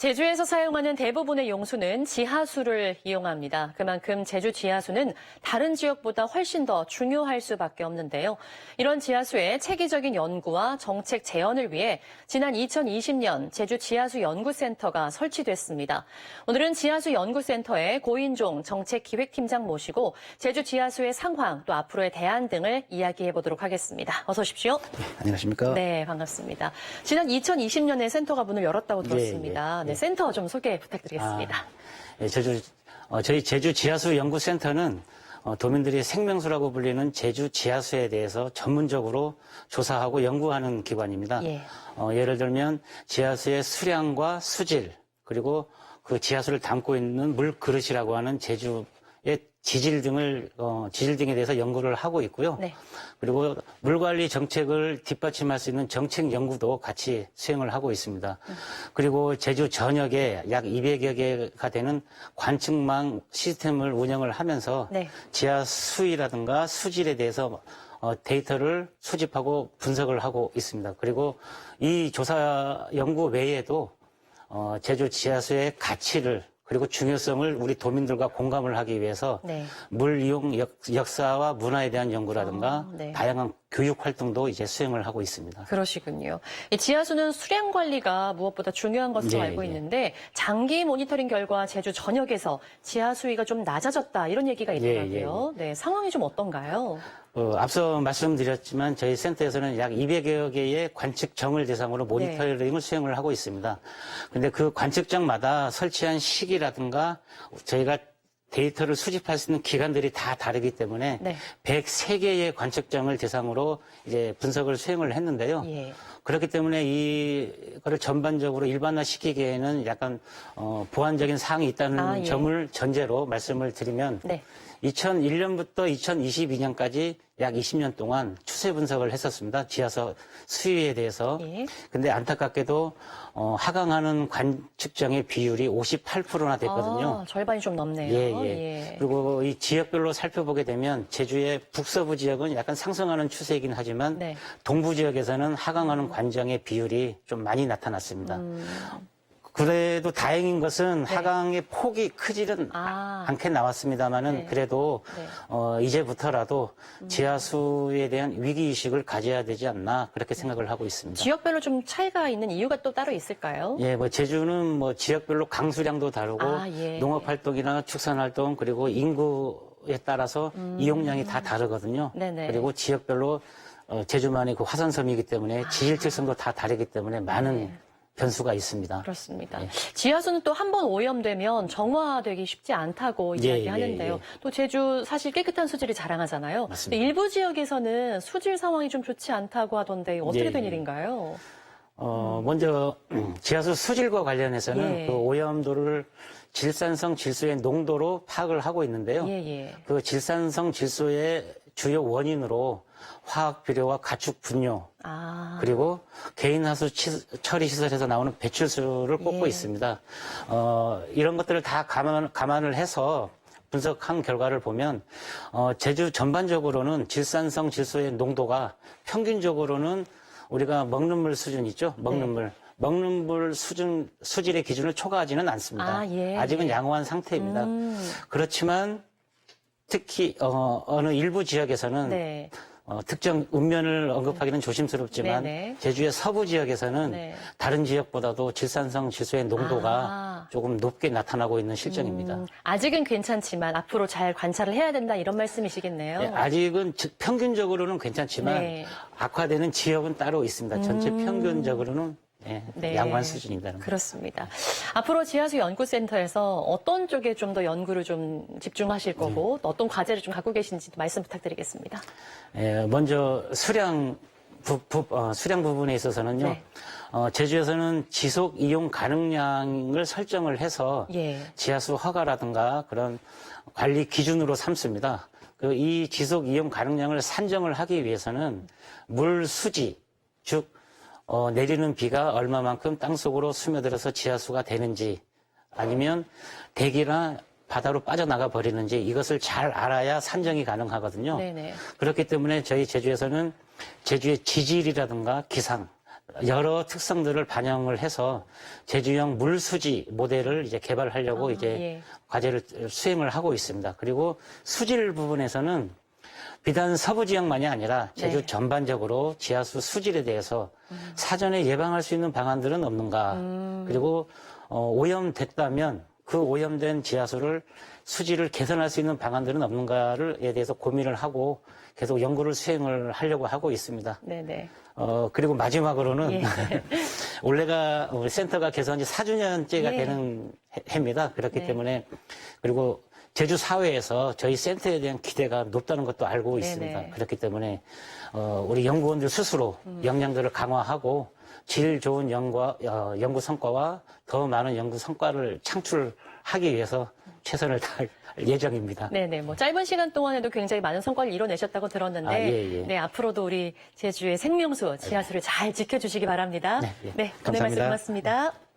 제주에서 사용하는 대부분의 용수는 지하수를 이용합니다. 그만큼 제주 지하수는 다른 지역보다 훨씬 더 중요할 수밖에 없는데요. 이런 지하수의 체계적인 연구와 정책 재현을 위해 지난 2020년 제주 지하수 연구센터가 설치됐습니다. 오늘은 지하수 연구센터의 고인종 정책기획팀장 모시고 제주 지하수의 상황 또 앞으로의 대안 등을 이야기해 보도록 하겠습니다. 어서 오십시오. 안녕하십니까? 네, 반갑습니다. 지난 2020년에 센터가 문을 열었다고 들었습니다. 예, 네, 센터 좀 소개 부탁드리겠습니다. 아, 예, 제주, 어, 저희 제주 지하수 연구센터는 어, 도민들이 생명수라고 불리는 제주 지하수에 대해서 전문적으로 조사하고 연구하는 기관입니다. 예. 어, 예를 들면 지하수의 수량과 수질 그리고 그 지하수를 담고 있는 물 그릇이라고 하는 제주의 지질 등을 어, 지질 등에 대해서 연구를 하고 있고요. 네. 그리고 물 관리 정책을 뒷받침할 수 있는 정책 연구도 같이 수행을 하고 있습니다. 그리고 제주 전역에 약 200여 개가 되는 관측망 시스템을 운영을 하면서 네. 지하 수위라든가 수질에 대해서 어, 데이터를 수집하고 분석을 하고 있습니다. 그리고 이 조사 연구 외에도 어, 제주 지하수의 가치를 그리고 중요성을 우리 도민들과 공감을 하기 위해서 네. 물 이용 역, 역사와 문화에 대한 연구라든가 아, 네. 다양한 교육 활동도 이제 수행을 하고 있습니다. 그러시군요. 이 지하수는 수량 관리가 무엇보다 중요한 것으로 예, 알고 예. 있는데 장기 모니터링 결과 제주 전역에서 지하 수위가 좀 낮아졌다 이런 얘기가 예, 있더라고요. 네, 상황이 좀 어떤가요? 어, 앞서 말씀드렸지만 저희 센터에서는 약 200여 개의 관측정을 대상으로 모니터링을 수행을 하고 있습니다. 근데 그 관측정마다 설치한 시기라든가 저희가 데이터를 수집할 수 있는 기관들이 다 다르기 때문에 네. 103개의 관측정을 대상으로 이제 분석을 수행을 했는데요. 예. 그렇기 때문에 이거를 전반적으로 일반화 시키기에는 약간 어, 보완적인 사항이 있다는 아, 예. 점을 전제로 말씀을 드리면 네. 2001년부터 2022년까지 약 20년 동안 추세 분석을 했었습니다. 지하수 수위에 대해서. 예. 근데 안타깝게도 어, 하강하는 관측정의 비율이 58%나 됐거든요. 아, 절반이 좀 넘네요. 예, 예. 그리고 이 지역별로 살펴보게 되면 제주의 북서부 지역은 약간 상승하는 추세이긴 하지만 네. 동부 지역에서는 하강하는 관정의 비율이 좀 많이 나타났습니다. 음. 그래도 다행인 것은 하강의 폭이 크지는 네. 아. 않게 나왔습니다만은 네. 그래도 네. 어, 이제부터라도 지하수에 대한 위기 의식을 가져야 되지 않나 그렇게 생각을 하고 있습니다. 지역별로 좀 차이가 있는 이유가 또 따로 있을까요? 예, 뭐 제주는 뭐 지역별로 강수량도 다르고 아, 예. 농업 활동이나 축산 활동 그리고 인구에 따라서 이용량이 다 다르거든요. 음. 네네. 그리고 지역별로 어, 제주만의 그 화산섬이기 때문에 지질특성도 다 다르기 때문에 많은 아. 네. 변수가 있습니다. 그렇습니다. 예. 지하수는 또 한 번 오염되면 정화되기 쉽지 않다고 예, 이야기하는데요. 예, 예. 또 제주 사실 깨끗한 수질이 자랑하잖아요. 맞습니다. 일부 지역에서는 수질 상황이 좀 좋지 않다고 하던데 어떻게 예, 된 예. 일인가요? 어, 먼저 지하수 수질과 관련해서는 예. 그 오염도를 질산성 질소의 농도로 파악을 하고 있는데요. 예, 예. 그 질산성 질소의 주요 원인으로 화학 비료와 가축 분뇨 아, 그리고 개인 하수 치- 처리 시설에서 나오는 배출수를 꼽고 예. 있습니다. 어, 이런 것들을 다 감안, 감안을 해서 분석한 결과를 보면 어, 제주 전반적으로는 질산성 질소의 농도가 평균적으로는 우리가 먹는 물 수준 있죠? 먹는 네. 물. 먹는 물 수준 수질의 기준을 초과하지는 않습니다. 아, 예, 아직은 예. 양호한 상태입니다. 음. 그렇지만 특히 어, 어느 일부 지역에서는 네. 어, 특정 읍면을 언급하기는 조심스럽지만 네네. 제주의 서부 지역에서는 네. 다른 지역보다도 질산성 질소의 농도가 아. 조금 높게 나타나고 있는 실정입니다. 음, 아직은 괜찮지만 앞으로 잘 관찰을 해야 된다 이런 말씀이시겠네요. 예, 아직은 저- 평균적으로는 괜찮지만 네. 악화되는 지역은 따로 있습니다. 전체 음. 평균적으로는 예, 네. 양호한 수준입니다. 그렇습니다. 앞으로 지하수 연구센터에서 어떤 쪽에 좀 더 연구를 좀 집중하실 거고 네. 또 어떤 과제를 좀 갖고 계신지 말씀 부탁드리겠습니다. 예, 먼저 수량 부, 부- 어, 수량 부분에 있어서는요. 네. 어, 제주에서는 지속 이용 가능량을 설정을 해서 예. 지하수 허가라든가 그런 관리 기준으로 삼습니다. 그 이 지속 이용 가능량을 산정을 하기 위해서는 물 수지, 즉 어, 내리는 비가 얼마만큼 땅 속으로 스며들어서 지하수가 되는지 아니면 대기나 바다로 빠져나가 버리는지 이것을 잘 알아야 산정이 가능하거든요. 네네. 그렇기 때문에 저희 제주에서는 제주의 지질이라든가 기상, 여러 특성들을 반영을 해서 제주형 물수지 모델을 이제 개발하려고 아, 이제 예. 과제를 수행을 하고 있습니다. 그리고 수질 부분에서는 비단 서부 지역만이 아니라 제주 네. 전반적으로 지하수 수질에 대해서 음. 사전에 예방할 수 있는 방안들은 없는가. 그리고 어, 오염됐다면 그 오염된 지하수를 수질을 개선할 수 있는 방안들은 없는가를에 대해서 고민을 하고 계속 연구를 수행을 하려고 하고 있습니다. 네네. 어, 그리고 마지막으로는 예. 올해가 우리 센터가 개선 지 4주년째가 예. 되는 해- 해입니다. 그렇기 네. 때문에 그리고 제주 사회에서 저희 센터에 대한 기대가 높다는 것도 알고 네네. 있습니다. 그렇기 때문에 어, 우리 연구원들 스스로 음. 역량들을 강화하고 질 좋은 연구, 어, 연구 성과와 더 많은 연구 성과를 창출하기 위해서 최선을 다할 예정입니다. 네네. 뭐 짧은 시간 동안에도 굉장히 많은 성과를 이뤄내셨다고 들었는데, 아, 예, 예. 네 앞으로도 우리 제주의 생명수 지하수를 잘 지켜주시기 바랍니다. 네, 예. 오늘 말씀 감사합니다. 고맙습니다.